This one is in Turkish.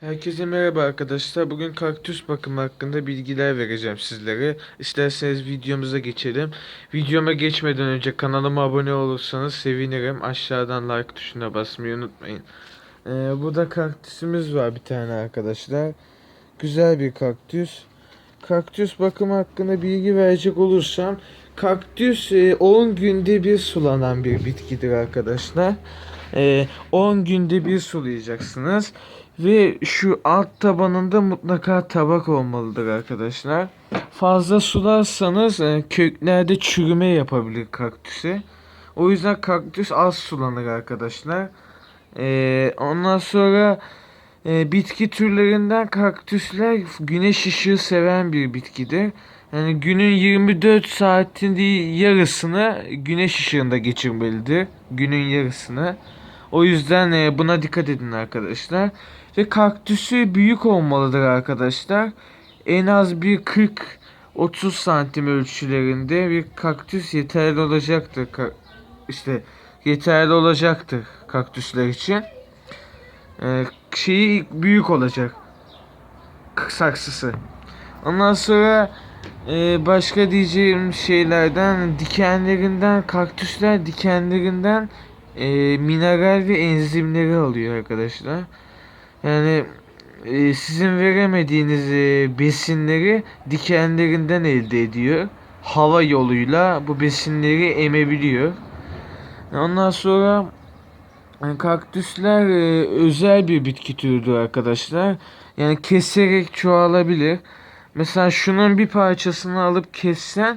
Herkese merhaba arkadaşlar. Bugün kaktüs bakımı hakkında bilgiler vereceğim sizlere. İsterseniz videomuza geçelim. Videoma geçmeden önce kanalıma abone olursanız sevinirim. Aşağıdan like tuşuna basmayı unutmayın. Ee, burada kaktüsümüz var bir tane arkadaşlar. Güzel bir kaktüs. Kaktüs bakımı hakkında bilgi verecek olursam kaktüs e, 10 günde bir sulanan bir bitkidir arkadaşlar. E, 10 günde bir sulayacaksınız ve şu alt tabanında mutlaka tabak olmalıdır arkadaşlar. Fazla sularsanız e, köklerde çürüme yapabilir kaktüse. O yüzden kaktüs az sulanır arkadaşlar. E, ondan sonra e, bitki türlerinden kaktüsler güneş ışığı seven bir bitkidir. Yani günün 24 saatinde yarısını güneş ışığında geçirmelidir. Günün yarısını. O yüzden e, buna dikkat edin arkadaşlar. Ve kaktüsü büyük olmalıdır arkadaşlar. En az bir 40-30 santim ölçülerinde bir kaktüs yeterli olacaktır. Ka- işte yeterli olacaktır kaktüsler için. Ee, şeyi büyük olacak. Saksısı. Ondan sonra e, başka diyeceğim şeylerden dikenlerinden kaktüsler dikenlerinden e, mineral ve enzimleri alıyor arkadaşlar. Yani e, sizin veremediğiniz e, besinleri dikenlerinden elde ediyor. Hava yoluyla bu besinleri emebiliyor. Ondan sonra kaktüsler e, özel bir bitki türüdür arkadaşlar. Yani keserek çoğalabilir. Mesela şunun bir parçasını alıp kessen